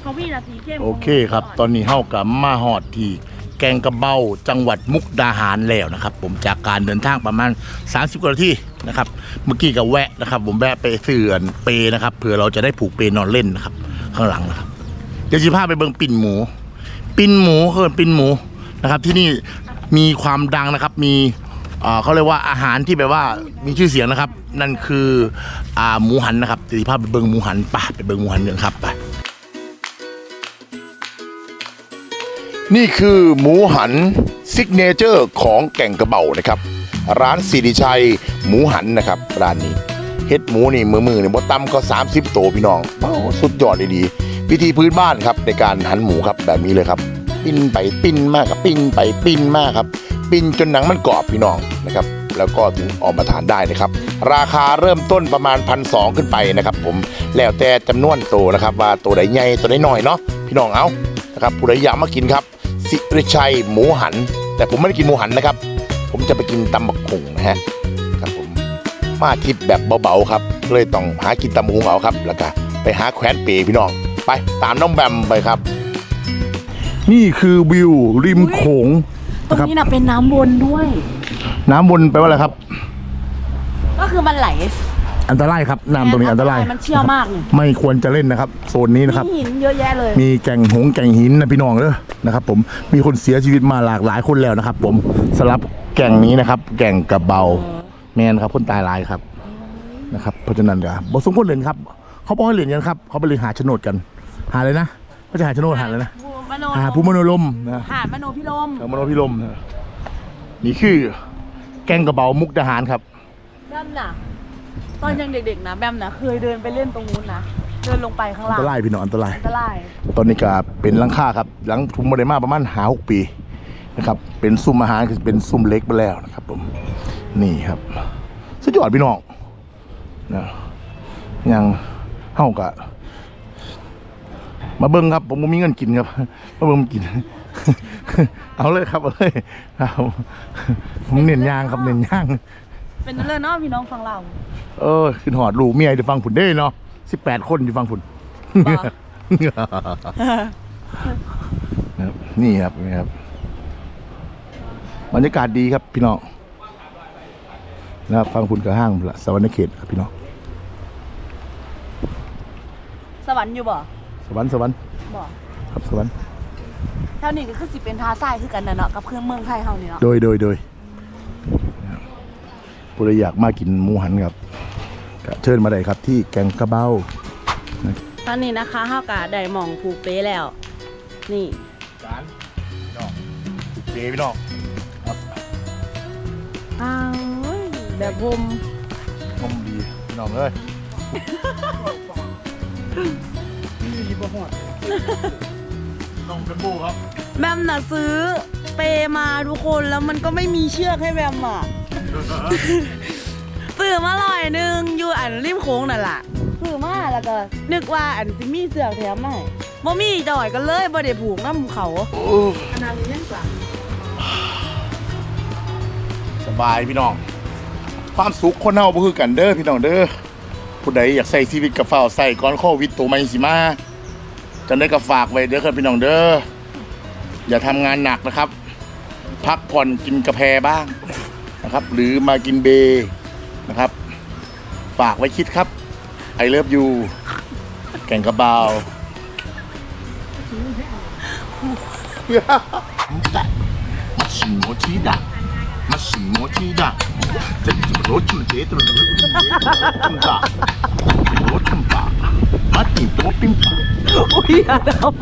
เขามีนาทีเข้มโอเคครับ ตอนนี้เฮากับมาฮอดที่แกงกระเบ้าจังหวัดมุกดาหารแล้วนะครับ ผมจากการเดินทางประมาณ 30กว่านาทีนะครับ เมื่อกี้ก็แวะนะครับ ผมแวะไปเสื่อนเปนะครับเผื่อเราจะได้ผูกเปนอนเล่นนะครับ ข้างหลังนะครับ เดี๋ยวจะพาไปเบิ่งปิ่นหมู ปิ่นหมูเขาเรียกปิ่นหมูนะครับ ที่นี่มีความดังนะครับมีเขาเรียกว่าอาหารที่แบบว่ามีชื่อเสียงนะครับ นั่นคืออหมูหันนะครับเดี๋ยวจะพาไปเบิ่งหมูหันไป่ะไปเบิ่งหมูหันกันครับไป นี่คือหมูหันซิกเนเจอร์ของแก่งกระเบานะครับ ร้านสิริชัยหมูหันนะครับร้านนี้เฮ็ดหมูนี่มือมือเนี่บ่ต่ำก็ 30 โตพี่น้องโอ้สุดยอดดีๆวิธีพื้นบ้านครับในการหันหมูครับแบบนี้เลยครับ ปิ้นไปปิ้นมากครับปิ้นไปปิ้นมากครับ ปิ้นจนหนังมันกรอบพี่น้องนะครับ แล้วก็ถึงออกมาทานได้นะครับ ราคาเริ่มต้นประมาณพันสขึ้นไปนะครับ ผมแล้วแต่จำนวนโตนะครับ ว่าตัวใดใหญ่ตัวใดน้อยเนาะพี่น้องเอานะครับผู้ใดอยากมากินครับ สิริชัยหมูหัน แต่ผมไม่ได้กินหมูหันนะครับ ผมจะไปกินตำบักหุ่งนะฮะครับผมมาทริปแบบเบาๆครับ เลยต้องหากินตำบักหุ่งเอาครับ แล้วก็ไปหาแขวนเปพี่น้องไปตามน้องแบมไปครับ นี่คือวิวริมโขงตรงนี้น่ะเป็นน้ำวนด้วย น้ำวนไปลว่าอะไรครับ ก็คือมันไหล อันตรายครับน้ำตรงนี้อันตรายมันเชี่ยวมากนี่ไม่ควรจะเล่นนะครับโซนนี้นะครับ มีหินเยอะแยะเลย มีแก่งหงส์แก่งหินนะพี่น้องเด้อนะครับ ผมมีคนเสียชีวิตมาหลากหลายคนแล้วนะครับ ผมสำหรับแก่งนี้นะครับ แก่งกระเบาแมนครับคนตายหลายครับนะครับเพราะฉะนั้นเดี๋ยวบสมควรเล่นครับ เขาบอกให้เล่นกันครับ เขาไปเลยหาโฉนดกัน หาเลยนะเขาจะหาโฉนดหาเลยนะมโนหาภูมิมโนลมนะหาดมโนพิรมเออมโนพิลมนะนี่คือแก่งกระเบามุกดาหารครับแบมน่ะ ตอนยังเด็กๆนะแบมน่ะเคยเดินไปเล่นตรงนู้นนะเดินลงไปข้างอันล่างตรายพี่น้องอันตราย อันตรายตอนนี้ก็เป็นหลังคาครับ หลังทุมมาได้มาประมาณหาหกปีนะครับ เป็นซุ้มอาหารคือเป็นซุ้มเล็กไปแล้วนะครับ ผม นี่ครับสุดยอดพี่น้องนะยังเฮากะมาเบิ้งครับ ผมบ่มีเงินกินครับมาเบิ้งมากิน เอาเลยครับเอาเลยครับผมเน้นย่างครับเน้นย่าง เป็นเรื่องเนาะพี่น้องฟังเรา เออขึ้นหอดลูกเมียจะฟังผุนได้เนาะสิบแปดคนจะฟังผุนบ่นะครับนี่ครับนี่ครับบรรยากาศดีครับพี่น้องนะครับฟังคุณกับห้างละสวรรค์เขตครับพี่น้องสวรรค์อยู่บ่สวรรค์สวรรค์บ่ครับสวรรค์เท่านี้ก็คือสิเป็นทาทรายคือกันนะเนาะกับเครื่องเมืองไทยเฮานี่เนาะโดยโดยโดยนะครับผู้ใดอยากมากินหมูหันครับก็ เชิญมาได้ครับที่แกงกระเบ้าตอนนี้นะคะเฮากะได้หม่องผูกเป้แล้ว นี่จานพี่น้องสุดเจพี่น้องครับอ้าวแบบผมนมดีพี่น้องเอ้ยดีบ่หอดน้องเป็นบูครับแบมน่ะซื้อเปมาทุกคนแล้วมันก็ไม่มีเชือกให้แบมอะ ซื้อมาลอยหนึงอยู่อันริมโค้งนั่นล่ะซื้อมาแล้วก็ นึกว่าอันสิมีเสือกแถมมาให้บ่มีจ่อยกันเลยบ่ได้ผูกน้ำเขา อันนั้นยังกว่าสบายพี่น้อง ความสุขคนเฮาบ่คือกันเด้อพี่น้องเด้อผู้ใดอยากใส่ชีวิตกับเฝ้าวใส่ก่อนโควิดตัวใหม่สิมาจังได้ก็ฝากไว้เด้อครับพี่น้องเด้ออย่าทำงานหนักนะครับ พักผ่อนกินกาแฟบ้างนะครับ หรือมากินเบร์นะครับ ฝากไว้คิดครับไอเลิฟยูแก่งกระเบามาสิโมชีดะมาสิโมชีดะจะจะรถจุดเจ๊ตรงนี้จุดตาโรถจุดตามาติโตปิ้งปาอุ้ยอาทม